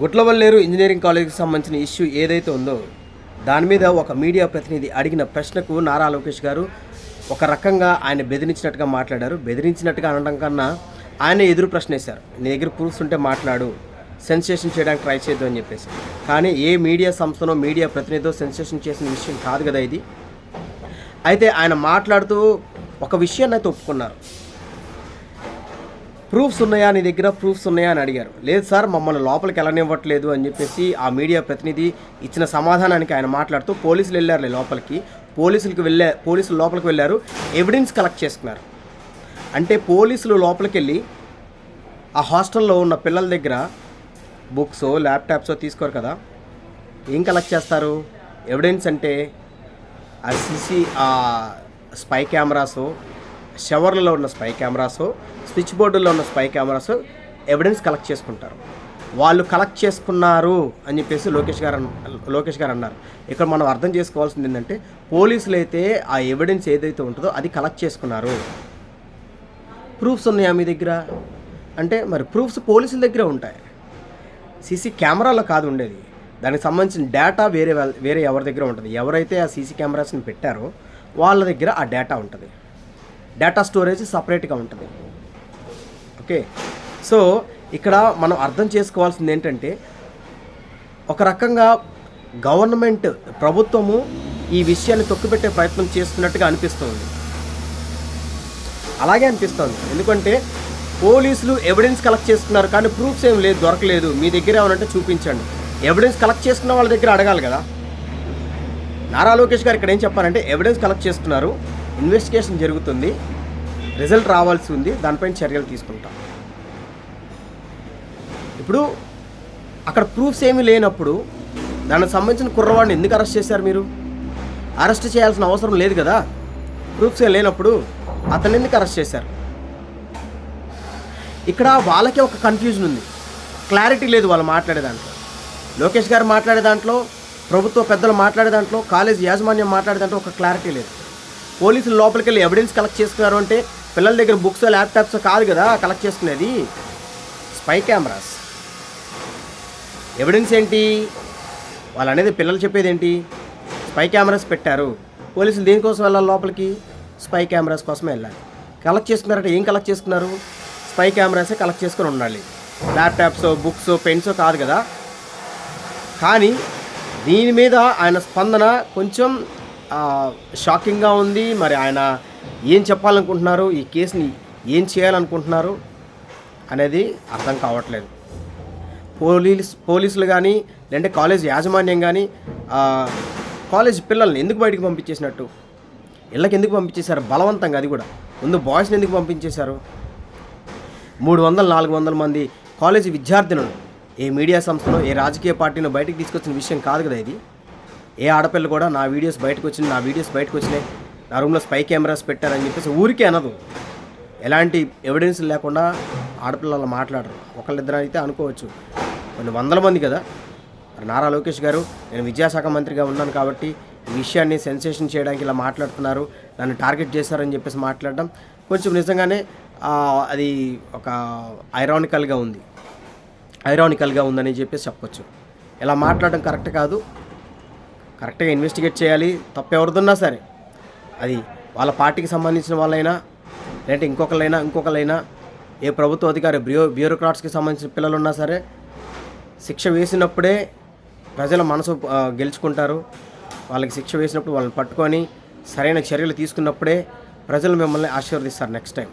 Gudlavalleru engineering కాలేజీకి సంబంధించిన issue ఏదైతే ఉందో దాని మీద ఒక మీడియా ప్రతినిధి అడిగిన ప్రశ్నకు నారా లోకేష్ గారు ఒక రకంగా ఆయన బెదిరించినట్టుగా మాట్లాడారు. బెదిరించినట్టుగా అనడం కన్నా ఆయన ఎదురు ప్రశ్నేశారు. నీ దగ్గర ప్రూఫ్స్ ఉంటే మాట్లాడు సెన్సేషన్ చేయడానికి ట్రై చేద్దాం అని చెప్పేసి. కానీ ఏ మీడియా సంస్థనో మీడియా ప్రతినిధితో సెన్సేషన్ చేసిన విషయం కాదు కదా ఇది. అయితే ఆయన మాట్లాడుతూ ఒక విషయాన్ని అయితే ఒప్పుకున్నారు. ప్రూఫ్స్ ఉన్నాయా? నీ దగ్గర ప్రూఫ్స్ ఉన్నాయా? అని అడిగారు. లేదు సార్ మమ్మల్ని లోపలికి వెళ్ళనివ్వట్లేదు అని చెప్పేసి ఆ మీడియా ప్రతినిధి ఇచ్చిన సమాధానానికి ఆయన మాట్లాడుతూ పోలీసులు వెళ్ళారు లోపలికి. పోలీసులకు వెళ్ళే పోలీసులు లోపలికి వెళ్ళారు. ఎవిడెన్స్ కలెక్ట్ చేసుకున్నారు. అంటే పోలీసులు లోపలికి వెళ్ళి ఆ హాస్టల్లో ఉన్న పిల్లల దగ్గర బుక్స్ ల్యాప్టాప్స్ తీసుకోరు కదా. ఏం కలెక్ట్ చేస్తారు? ఎవిడెన్స్ అంటే ఆ సిసి ఆ స్పై కెమెరాస్ షవర్లలో ఉన్న స్పై కెమెరాస్ స్విచ్ బోర్డుల్లో ఉన్న స్పై కెమెరాస్ ఎవిడెన్స్ కలెక్ట్ చేసుకుంటారు. వాళ్ళు కలెక్ట్ చేసుకున్నారు అని చెప్పేసి లోకేష్ గారు లోకేష్ గారు అన్నారు. ఇక్కడ మనం అర్థం చేసుకోవాల్సింది ఏంటంటే పోలీసులు అయితే ఆ ఎవిడెన్స్ ఏదైతే ఉంటుందో అది కలెక్ట్ చేసుకున్నారు. ప్రూఫ్స్ ఉన్నాయా మీ దగ్గర? అంటే మరి ప్రూఫ్స్ పోలీసుల దగ్గర ఉంటాయి. సీసీ కెమెరాలో కాదు ఉండేది. దానికి సంబంధించిన డేటా వేరే వాళ్ళ- వేరే ఎవరి దగ్గర ఉంటుంది? ఎవరైతే ఆ సీసీ కెమెరాస్ని పెట్టారో వాళ్ళ దగ్గర ఆ డేటా ఉంటుంది. డేటా స్టోరేజ్ సపరేట్గా ఉంటుంది. ఓకే? సో ఇక్కడ మనం అర్థం చేసుకోవాల్సింది ఏంటంటే ఒక రకంగా గవర్నమెంట్ ప్రభుత్వము ఈ విషయాన్ని తొక్కుపెట్టే ప్రయత్నం చేస్తున్నట్టుగా అనిపిస్తుంది. అలాగే అనిపిస్తుంది. ఎందుకంటే పోలీసులు ఎవిడెన్స్ కలెక్ట్ చేస్తున్నారు కానీ ప్రూఫ్స్ ఏం లేదు దొరకలేదు. మీ దగ్గర ఏమనంటే చూపించండి. ఎవిడెన్స్ కలెక్ట్ చేసుకున్న వాళ్ళ దగ్గర అడగాలి కదా? నారా లోకేష్ గారు ఇక్కడ ఏం చెప్పారంటే ఎవిడెన్స్ కలెక్ట్ చేస్తున్నారు. ఇన్వెస్టిగేషన్ జరుగుతుంది. రిజల్ట్ రావాల్సి ఉంది. దానిపైన చర్యలు తీసుకుంటాం. ఇప్పుడు అక్కడ ప్రూఫ్స్ ఏమీ లేనప్పుడు దానికి సంబంధించిన కుర్రవాడిని ఎందుకు అరెస్ట్ చేశారు మీరు? అరెస్ట్ చేయాల్సిన అవసరం లేదు కదా? ప్రూఫ్స్ ఏం లేనప్పుడు అతన్ని ఎందుకు అరెస్ట్ చేశారు? ఇక్కడ వాళ్ళకే ఒక కన్ఫ్యూజన్ ఉంది. క్లారిటీ లేదు వాళ్ళు మాట్లాడే దాంట్లో. లోకేష్ గారు మాట్లాడే దాంట్లో ప్రభుత్వ పెద్దలు మాట్లాడే దాంట్లో కాలేజ్ యాజమాన్యం మాట్లాడే దాంట్లో ఒక క్లారిటీ లేదు. పోలీసులు లోపలికి వెళ్ళి ఎవిడెన్స్ కలెక్ట్ చేసుకున్నారు అంటే పిల్లల దగ్గర బుక్స్ ల్యాప్టాప్స్ కాదు కదా కలెక్ట్ చేసుకునేది? స్పై కెమెరాస్ ఎవిడెన్స్ ఏంటి? వాళ్ళు అనేది పిల్లలు చెప్పేది ఏంటి స్పై కెమెరాస్ పెట్టారు. పోలీసులు దేనికోసం వెళ్ళాలి లోపలికి? స్పై కెమెరాస్ కోసమే వెళ్ళాలి. కలెక్ట్ చేసుకున్నారంటే ఏం కలెక్ట్ చేసుకున్నారు? స్పై కెమెరాసే కలెక్ట్ చేసుకుని ఉండాలి. ల్యాప్టాప్స్ బుక్స్ పెన్స్ కాదు కదా. కానీ దీని మీద ఆయన స్పందన కొంచెం షాకింగ్గా ఉంది. మరి ఆయన ఏం చెప్పాలనుకుంటున్నారు? ఈ కేసుని ఏం చేయాలనుకుంటున్నారు? అనేది అర్థం కావట్లేదు. పోలీస్ పోలీసులు కానీ లేదంటే కాలేజ్ యాజమాన్యం కానీ కాలేజ్ పిల్లల్ని ఎందుకు బయటికి పంపించేసినట్టు? ఇళ్ళకి ఎందుకు పంపించేశారు? బలవంతంగా అది కూడా. ముందు బాయ్స్ని ఎందుకు పంపించేశారు? మూడు వందల నాలుగు వందల మంది కాలేజీ విద్యార్థులను ఏ మీడియా సంస్థలో ఏ రాజకీయ పార్టీను బయటకు తీసుకొచ్చిన విషయం కాదు కదా ఇది. ఏ ఆడపిల్ల కూడా నా వీడియోస్ బయటకు వచ్చినాయి నా వీడియోస్ బయటకు వచ్చినాయి నా రూమ్లో స్పై కెమెరాస్ పెట్టారని చెప్పేసి ఊరికే అనదు. ఎలాంటి ఎవిడెన్స్ లేకుండా ఆడపిల్లలు మాట్లాడరు. ఒకళ్ళిద్దరు అయితే అనుకోవచ్చు. కొన్ని వందల మంది కదా. మరి నారా లోకేష్ గారు నేను విద్యాశాఖ మంత్రిగా ఉన్నాను కాబట్టి ఈ విషయాన్ని సెన్సేషన్ చేయడానికి ఇలా మాట్లాడుతున్నారు నన్ను టార్గెట్ చేశారని చెప్పేసి మాట్లాడడం కొంచెం నిజంగానే అది ఒక ఐరానికల్గా ఉంది. ఐరానికల్గా ఉందని చెప్పేసి చెప్పొచ్చు. ఇలా మాట్లాడడం కరెక్ట్ కాదు. కరెక్ట్గా ఇన్వెస్టిగేట్ చేయాలి. తప్పు ఎవరిదున్నా సరే అది వాళ్ళ పార్టీకి సంబంధించిన వాళ్ళైనా లేదంటే ఇంకొకరైనా ఇంకొకరైనా ఏ ప్రభుత్వ అధికారి బ్యూరో బ్యూరోక్రాట్స్కి సంబంధించిన పిల్లలు ఉన్నా సరే శిక్ష వేసినప్పుడే ప్రజల మనసు గెలుచుకుంటారు. వాళ్ళకి శిక్ష వేసినప్పుడు వాళ్ళని పట్టుకొని సరైన చర్యలు తీసుకున్నప్పుడే ప్రజలు మిమ్మల్ని ఆశీర్వదిస్తారు నెక్స్ట్ టైం.